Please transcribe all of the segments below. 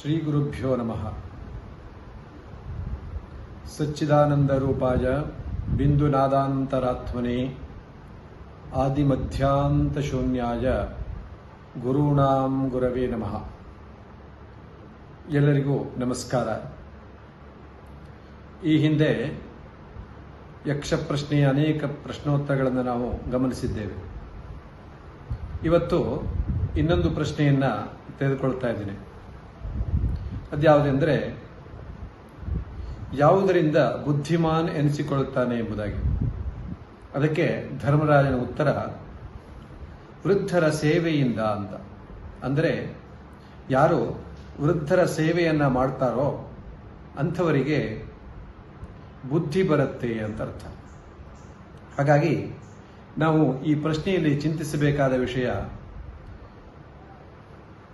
ಶ್ರೀ ಗುರುಭ್ಯೋ ನಮಃ. ಸಚ್ಚಿದಾನಂದ ರೂಪಾಯ ಬಿಂದುನಾದಾಂತರಾತ್ಮನೆ ಆದಿಮಧ್ಯಾಂತ ಶೂನ್ಯಾಯ ಗುರುಣಾಂ ಗುರವೇ ನಮಃ. ಎಲ್ಲರಿಗೂ ನಮಸ್ಕಾರ. ಈ ಹಿಂದೆ ಯಕ್ಷ ಪ್ರಶ್ನೆಯ ಅನೇಕ ಪ್ರಶ್ನೋತ್ತರಗಳನ್ನು ನಾವು ಗಮನಿಸಿದ್ದೇವೆ. ಇವತ್ತು ಇನ್ನೊಂದು ಪ್ರಶ್ನೆಯನ್ನ ತೆಗೆದುಕೊಳ್ತಾ ಇದ್ದೇನೆ. ಅದ್ಯಾವುದೆಂದರೆ ಯಾವುದರಿಂದ ಬುದ್ಧಿಮಾನ್ ಎನಿಸಿಕೊಳ್ಳುತ್ತಾನೆ ಎಂಬುದಾಗಿ. ಅದಕ್ಕೆ ಧರ್ಮರಾಜನ ಉತ್ತರ, ವೃದ್ಧರ ಸೇವೆಯಿಂದ ಅಂತ. ಅಂದರೆ ಯಾರು ವೃದ್ಧರ ಸೇವೆಯನ್ನು ಮಾಡ್ತಾರೋ ಅಂಥವರಿಗೆ ಬುದ್ಧಿ ಬರುತ್ತೆ ಅಂತ ಅರ್ಥ. ಹಾಗಾಗಿ ನಾವು ಈ ಪ್ರಶ್ನೆಯಲ್ಲಿ ಚಿಂತಿಸಬೇಕಾದ ವಿಷಯ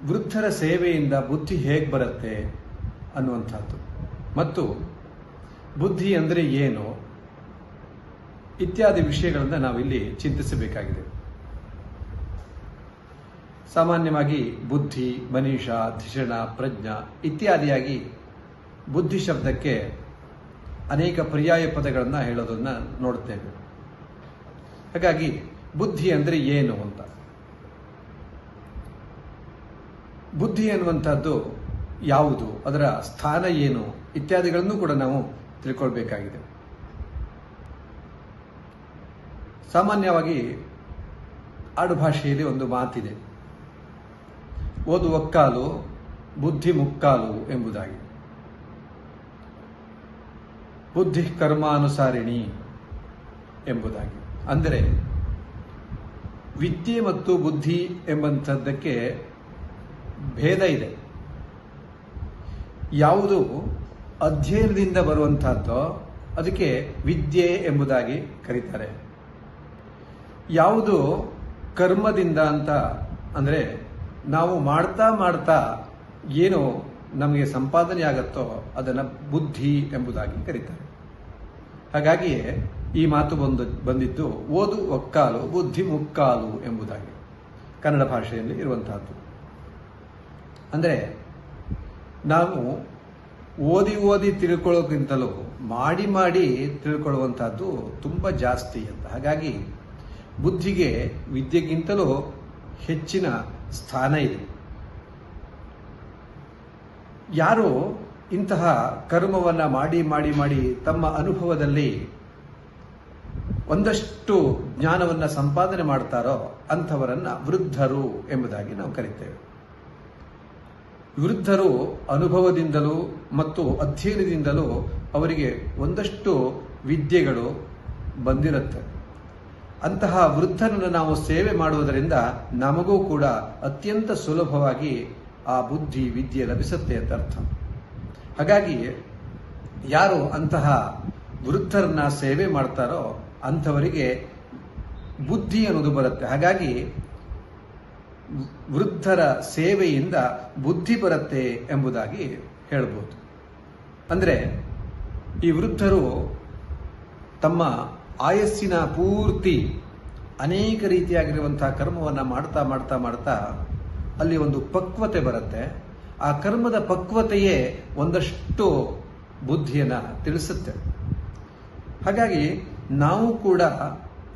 ವೃದ್ಧರ ಸೇವೆಯಿಂದ ಬುದ್ಧಿ ಹೇಗೆ ಬರುತ್ತೆ ಅನ್ನುವಂಥದ್ದು. ಮತ್ತು ಬುದ್ಧಿ ಅಂದರೆ ಏನು ಇತ್ಯಾದಿ ವಿಷಯಗಳನ್ನು ನಾವಿಲ್ಲಿ ಚಿಂತಿಸಬೇಕಾಗಿದೆ. ಸಾಮಾನ್ಯವಾಗಿ ಬುದ್ಧಿ, ಮನೀಷ, ಧಿಷಣ, ಪ್ರಜ್ಞ ಇತ್ಯಾದಿಯಾಗಿ ಬುದ್ಧಿ ಶಬ್ದಕ್ಕೆ ಅನೇಕ ಪರ್ಯಾಯ ಪದಗಳನ್ನು ಹೇಳೋದನ್ನು ನೋಡುತ್ತೇವೆ ಹಾಗಾಗಿ ಬುದ್ಧಿ ಅಂದರೆ ಏನು ಅಂತ. ಬುದ್ಧಿ ಎನ್ನುವಂಥದ್ದು ಯಾವುದು? ಅದರ ಸ್ಥಾನ ಏನು? ಇತ್ಯಾದಿಗಳನ್ನು ಕೂಡ ನಾವು ತಿಳ್ಕೊಳ್ಬೇಕಾಗಿದೆ. ಸಾಮಾನ್ಯವಾಗಿ ಆಡುಭಾಷೆಯಲ್ಲಿ ಒಂದು ಮಾತಿದೆ. ಓದು ಒಕ್ಕಾಲು ಬುದ್ಧಿ ಮುಕ್ಕಾಲು ಎಂಬುದಾಗಿ. ಬುದ್ಧಿ ಕರ್ಮಾನುಸಾರಿಣಿ ಎಂಬುದಾಗಿ. ಅಂದರೆ ವಿದ್ಯೆ ಮತ್ತು ಬುದ್ಧಿ ಎಂಬಂಥದ್ದಕ್ಕೆ ಭೇದ ಇದೆ. ಯಾವುದು ಅಧ್ಯಯನದಿಂದ ಬರುವಂತಹದ್ದೋ ಅದಕ್ಕೆ ವಿದ್ಯೆ ಎಂಬುದಾಗಿ ಕರೀತಾರೆ. ಯಾವುದು ಕರ್ಮದಿಂದ ಅಂತ ಅಂದರೆ ನಾವು ಮಾಡ್ತಾ ಮಾಡ್ತಾ ಏನು ನಮಗೆ ಸಂಪಾದನೆ ಆಗತ್ತೋ ಅದನ್ನು ಬುದ್ಧಿ ಎಂಬುದಾಗಿ ಕರೀತಾರೆ. ಹಾಗಾಗಿಯೇ ಈ ಮಾತು ಬಂದು ಬಂದಿದ್ದು ಓದು ಒಕ್ಕಾಲು, ಬುದ್ಧಿ ಮುಕ್ಕಾಲು ಎಂಬುದಾಗಿ ಕನ್ನಡ ಭಾಷೆಯಲ್ಲಿ ಇರುವಂತಹದ್ದು. ಅಂದರೆ ನಾವು ಓದಿ ಓದಿ ತಿಳ್ಕೊಳ್ಳೋಕ್ಕಿಂತಲೂ ಮಾಡಿ ಮಾಡಿ ತಿಳ್ಕೊಳ್ಳುವಂಥದ್ದು ತುಂಬ ಜಾಸ್ತಿ ಅಂತ. ಹಾಗಾಗಿ ಬುದ್ಧಿಗೆ ವಿದ್ಯೆಗಿಂತಲೂ ಹೆಚ್ಚಿನ ಸ್ಥಾನ ಇದೆ. ಯಾರು ಇಂತಹ ಕರ್ಮವನ್ನ ಮಾಡಿ ಮಾಡಿ ಮಾಡಿ ತಮ್ಮ ಅನುಭವದಲ್ಲಿ ಒಂದಷ್ಟು ಜ್ಞಾನವನ್ನ ಸಂಪಾದನೆ ಮಾಡ್ತಾರೋ ಅಂಥವರನ್ನು ವೃದ್ಧರು ಎಂಬುದಾಗಿ ನಾವು ಕರಿತೇವೆ. ವೃದ್ಧರು ಅನುಭವದಿಂದಲೂ ಮತ್ತು ಅಧ್ಯಯನದಿಂದಲೂ ಅವರಿಗೆ ಒಂದಷ್ಟು ವಿದ್ಯೆಗಳು ಬಂದಿರುತ್ತೆ. ಅಂತಹ ವೃದ್ಧರನ್ನು ನಾವು ಸೇವೆ ಮಾಡುವುದರಿಂದ ನಮಗೂ ಕೂಡ ಅತ್ಯಂತ ಸುಲಭವಾಗಿ ಆ ಬುದ್ಧಿ, ವಿದ್ಯೆ ಲಭಿಸುತ್ತೆ ಅಂತ ಅರ್ಥ. ಹಾಗಾಗಿ ಯಾರು ಅಂತಹ ವೃದ್ಧರನ್ನ ಸೇವೆ ಮಾಡ್ತಾರೋ ಅಂಥವರಿಗೆ ಬುದ್ಧಿ ಅನ್ನೋದು ಬರುತ್ತೆ. ಹಾಗಾಗಿ ವೃದ್ಧರ ಸೇವೆಯಿಂದ ಬುದ್ಧಿ ಬರುತ್ತೆ ಎಂಬುದಾಗಿ ಹೇಳ್ಬೋದು. ಅಂದರೆ ಈ ವೃದ್ಧರು ತಮ್ಮ ಆಯಸ್ಸಿನ ಪೂರ್ತಿ ಅನೇಕ ರೀತಿಯಾಗಿರುವಂತಹ ಕರ್ಮವನ್ನು ಮಾಡ್ತಾ ಮಾಡ್ತಾ ಮಾಡ್ತಾ ಅಲ್ಲಿ ಒಂದು ಪಕ್ವತೆ ಬರುತ್ತೆ. ಆ ಕರ್ಮದ ಪಕ್ವತೆಯೇ ಒಂದಷ್ಟು ಬುದ್ಧಿಯನ್ನು ತಿಳಿಸುತ್ತೆ. ಹಾಗಾಗಿ ನಾವು ಕೂಡ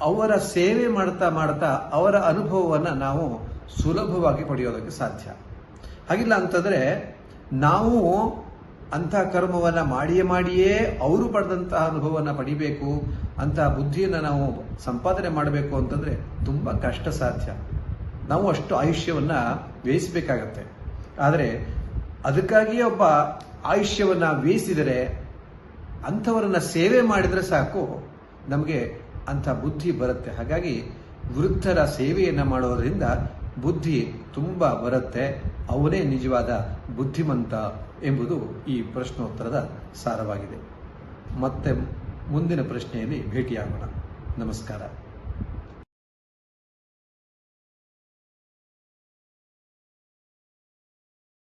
ಅವರ ಸೇವೆ ಮಾಡ್ತಾ ಮಾಡ್ತಾ ಅವರ ಅನುಭವವನ್ನು ನಾವು ಸುಲಭವಾಗಿ ಪಡೆಯೋದಕ್ಕೆ ಸಾಧ್ಯ. ಹಾಗಿಲ್ಲ ಅಂತಂದ್ರೆ ನಾವು ಅಂಥ ಕರ್ಮವನ್ನ ಮಾಡಿಯೇ ಮಾಡಿಯೇ ಅವರು ಪಡೆದಂತಹ ಅನುಭವವನ್ನು ಪಡಿಬೇಕು ಅಂತಹ ಬುದ್ಧಿಯನ್ನು ನಾವು ಸಂಪಾದನೆ ಮಾಡಬೇಕು ಅಂತಂದ್ರೆ ತುಂಬ ಕಷ್ಟ ಸಾಧ್ಯ. ನಾವು ಅಷ್ಟು ಆಯುಷ್ಯವನ್ನ ವ್ಯಯಿಸಬೇಕಾಗತ್ತೆ. ಆದರೆ ಅದಕ್ಕಾಗಿಯೇ ಒಬ್ಬ ಆಯುಷ್ಯವನ್ನ ವ್ಯಯಿಸಿದರೆ, ಅಂಥವರನ್ನು ಸೇವೆ ಮಾಡಿದರೆ ಸಾಕು, ನಮಗೆ ಅಂಥ ಬುದ್ಧಿ ಬರುತ್ತೆ. ಹಾಗಾಗಿ ವೃದ್ಧರ ಸೇವೆಯನ್ನು ಮಾಡೋದ್ರಿಂದ ಬುದ್ಧಿ ತುಂಬ ಬರುತ್ತೆ ಅವನೇ ನಿಜವಾದ ಬುದ್ಧಿಮಂತ ಎಂಬುದು ಈ ಪ್ರಶ್ನೋತ್ತರದ ಸಾರವಾಗಿದೆ. ಮತ್ತೆ ಮುಂದಿನ ಪ್ರಶ್ನೆಯಲ್ಲಿ ಭೇಟಿಯಾಗೋಣ. ನಮಸ್ಕಾರ.